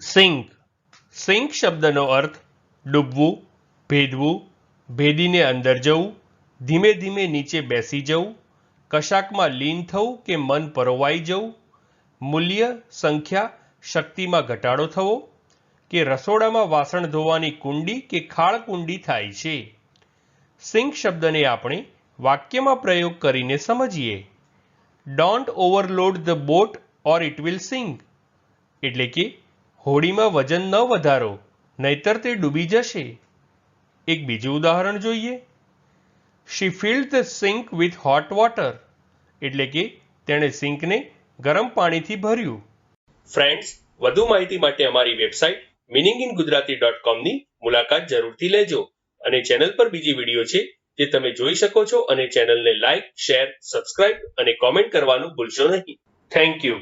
Sink. Sink શબ્દનો અર્થ ડૂબવું, ભેદવું, ભેદીને અંદર જવું, ધીમે ધીમે નીચે બેસી જવું, કશાકમાં લીન થવું કે મન પરોવાઈ જવું, મૂલ્ય, સંખ્યા, શક્તિમાં ઘટાડો થવો કે રસોડામાં વાસણ ધોવાની કુંડી કે ખાળ કુંડી થાય છે. સિંક શબ્દને આપણે વાક્યમાં પ્રયોગ કરીને સમજીએ. Don't overload the boat or it will sink એટલે કે હોડીમાં વજન ન વધારો, નહીતર તે ડૂબી જશે. એક બીજું ઉદાહરણ જોઈએ. She filled the sink with hot water એટલે કે તેણે સિંકને ગરમ પાણીથી ભર્યું. ફ્રેન્ડ્સ વધુ માહિતી માટે અમારી website meaning in Gujarati dot કોમની મુલાકાત જરૂરથી લેજો અને ચેનલ પર બીજી વીડિયો છે જે તમે જોઈ શકો છો અને ચેનલને લાઇક શેર સબસ્ક્રાઇબ અને કોમેન્ટ કરવાનું ભૂલશો નહીં. Thank you